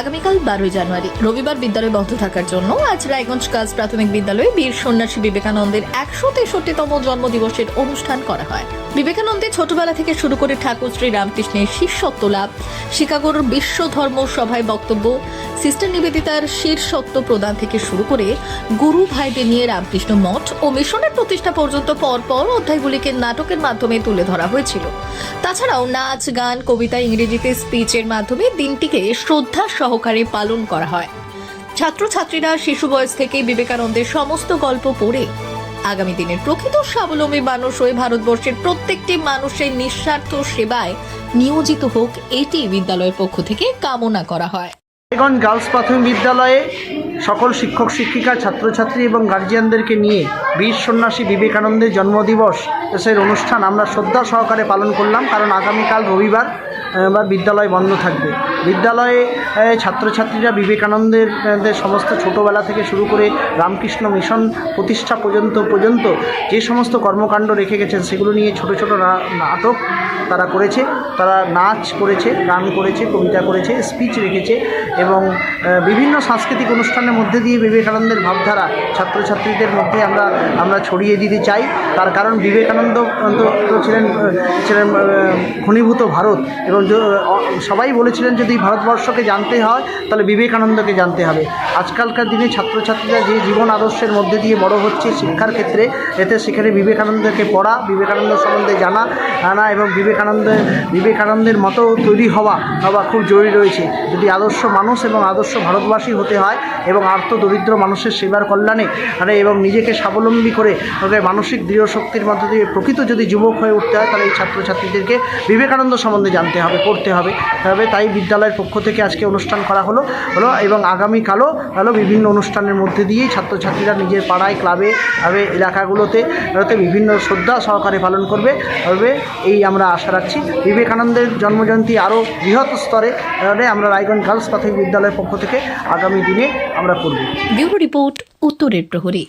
আগামীকাল বারোই জানুয়ারি। রবিবার বিদ্যালয় বন্ধ থাকার জন্য আজ রায়গঞ্জ গার্লস প্রাথমিক বিদ্যালয়ে বীর সন্ন্যাসী বিবেকানন্দের একশো তেষট্টিতম জন্মদিবসের অনুষ্ঠান করা হয়। বিবেকানন্দের ছোটবেলা থেকে শুরু করে ঠাকুর শ্রী রামকৃষ্ণের শিষ্যত্ব লাভ, শিকাগোর বিশ্ব ধর্ম সভায় বক্তব্য, সিস্টার নিবেদিতার শীর্ষত্ব প্রদান থেকে শুরু করে গুরু ভাইদের নিয়ে রামকৃষ্ণ মঠ ও মিশনের প্রতিষ্ঠা পর্যন্ত পরপর অধ্যায়গুলিকে নাটকের মাধ্যমে তুলে ধরা হয়েছিল। তাছাড়াও নাচ, গান, কবিতা, ইংরেজিতে স্পিচের মাধ্যমে দিনটিকে শ্রদ্ধা সহকারে পালন করা হয়। ছাত্রছাত্রীরা শিশু বয়স থেকে বিবেকানন্দের সমস্ত গল্প পড়ে আগামী দিনের প্রকৃত স্বাবলম্বী মানুষ হয়ে ভারতবর্ষের প্রত্যেকটি মানুষের নিঃস্বার্থ সেবায় নিয়োজিত হোক, এটি বিদ্যালয়ের পক্ষ থেকে কামনা করা হয়। রায়গঞ্জ গার্লস প্রাথমিক বিদ্যালয়ে সকল শিক্ষক, শিক্ষিকা, ছাত্রছাত্রী এবং গার্জিয়ানদেরকে নিয়ে বীর সন্ন্যাসী বিবেকানন্দের জন্মদিবস এর অনুষ্ঠান আমরা শ্রদ্ধা সহকারে পালন করলাম, কারণ আগামীকাল রবিবার বা বিদ্যালয় বন্ধ থাকবে। বিদ্যালয়ে ছাত্রছাত্রীরা বিবেকানন্দের সমস্ত ছোটোবেলা থেকে শুরু করে রামকৃষ্ণ মিশন প্রতিষ্ঠা পর্যন্ত পর্যন্ত যে সমস্ত কর্মকাণ্ড রেখে গেছেন, সেগুলো নিয়ে ছোট ছোট নাটক তারা করেছে। তারা নাচ করেছে, গান করেছে, কবিতা করেছে, স্পিচ রেখেছে এবং বিভিন্ন সাংস্কৃতিক অনুষ্ঠানের মধ্যে দিয়ে বিবেকানন্দের ভাবধারা ছাত্রছাত্রীদের মধ্যে আমরা আমরা ছড়িয়ে দিতে চাই। তার কারণ বিবেকানন্দ ছিলেন ছিলেন ঘনীভূত ভারত এবং সবাই বলেছিলেন যদি ভারতবর্ষকে জানতে হয়, তাহলে বিবেকানন্দকে জানতে হবে। আজকালকার দিনে ছাত্রছাত্রীরা যে জীবন আদর্শের মধ্যে দিয়ে বড় হচ্ছে শিক্ষার ক্ষেত্রে, এতে সেখানে বিবেকানন্দকে পড়া, বিবেকানন্দ সম্বন্ধে জানা জানা এবং বিবেকানন্দের বিবেকানন্দের মতো তৈরি হওয়া হওয়া খুব জরুরি রয়েছে। যদি আদর্শ মানুষ এবং আদর্শ ভারতবাসী হতে হয় এবং আর্থ দরিদ্র মানুষের সেবার কল্যাণে এবং নিজেকে স্বাবলম্বী করে মানসিক দৃঢ় শক্তির মধ্যে দিয়ে প্রকৃত যদি যুবক হয়ে উঠতে হয়, তাহলে এই ছাত্রছাত্রীদেরকে বিবেকানন্দ সম্বন্ধে জানতে হবে, পড়তে হবে। তবে তাই বিদ্যালয়ের পক্ষ থেকে আজকে অনুষ্ঠান করা হলো হলো এবং আগামীকালও হলো বিভিন্ন অনুষ্ঠানের মধ্যে দিয়েই ছাত্রছাত্রীরা নিজের পাড়ায়, ক্লাবে ভাবে এলাকাগুলোতে বিভিন্ন শ্রদ্ধা সহকারে পালন করবে। তবে এই আমরা আশা রাখছি, বিবেকানন্দের জন্মজয়ন্তী আরও বৃহৎ স্তরে আমরা রায়গঞ্জ গার্লস প্রাথমিক বিদ্যালয়ের পক্ষ থেকে আগামী দিনে আমরা করব। ব্যুরো রিপোর্ট উত্তরের প্রহরী।